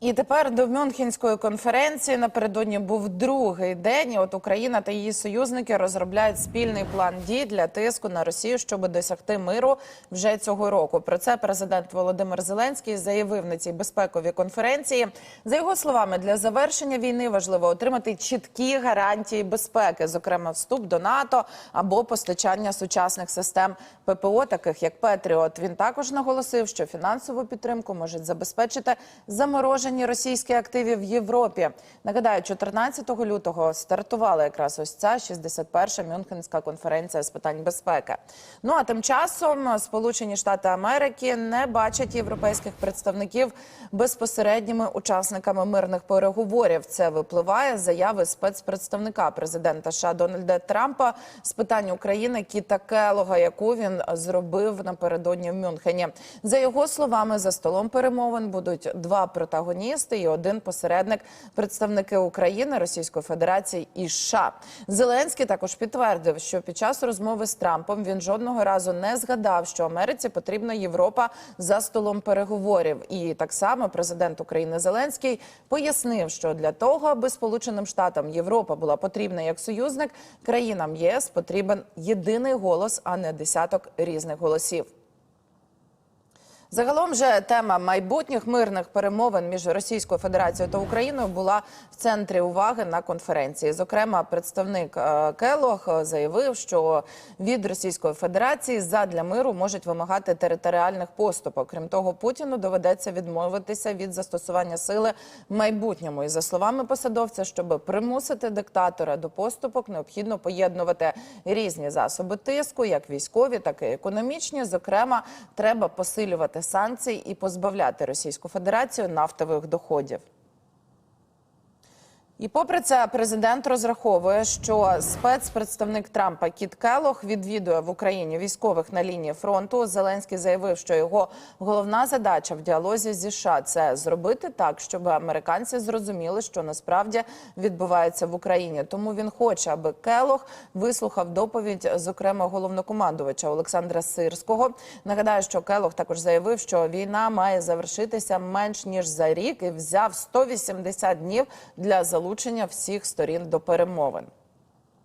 І тепер до Мюнхенської конференції напередодні був другий день. От Україна та її союзники розробляють спільний план дій для тиску на Росію, щоб досягти миру вже цього року. Про це президент Володимир Зеленський заявив на цій безпековій конференції. За його словами, для завершення війни важливо отримати чіткі гарантії безпеки, зокрема вступ до НАТО або постачання сучасних систем ППО, таких як Петріот. Він також наголосив, що фінансову підтримку можуть забезпечити заморожені російські активи в Європі. Нагадаю, 14 лютого стартувала якраз ось ця 61-ша Мюнхенська конференція з питань безпеки. Ну а тим часом Сполучені Штати Америки не бачать європейських представників безпосередніми учасниками мирних переговорів. Це випливає з заяви спецпредставника президента США Дональда Трампа з питань України Кіта Келога, яку він зробив напередодні в Мюнхені. За його словами, за столом перемовин будуть два протагоністи і один посередник представники України, Російської Федерації і США. Зеленський також підтвердив, що під час розмови з Трампом він жодного разу не згадав, що Америці потрібна Європа за столом переговорів. І так само президент України Зеленський пояснив, що для того, аби Сполученим Штатам Європа була потрібна як союзник, країнам ЄС потрібен єдиний голос, а не десяток різних голосів. Загалом же тема майбутніх мирних перемовин між Російською Федерацією та Україною була в центрі уваги на конференції. Зокрема, представник е, Келох е, заявив, що від Російської Федерації задля миру можуть вимагати територіальних поступок. Крім того, Путіну доведеться відмовитися від застосування сили в майбутньому. І за словами посадовця, щоб примусити диктатора до поступок, необхідно поєднувати різні засоби тиску, як військові, так і економічні. Зокрема, треба посилювати санкцій і позбавляти Російську Федерацію нафтових доходів. І попри це, президент розраховує, що спецпредставник Трампа Кіт Келох відвідує в Україні військових на лінії фронту. Зеленський заявив, що його головна задача в діалозі зі США – це зробити так, щоб американці зрозуміли, що насправді відбувається в Україні. Тому він хоче, аби Келох вислухав доповідь, зокрема головнокомандувача Олександра Сирського. Нагадаю, що Келох також заявив, що війна має завершитися менш ніж за рік і взяв 180 днів для залучення всіх сторін до перемовин.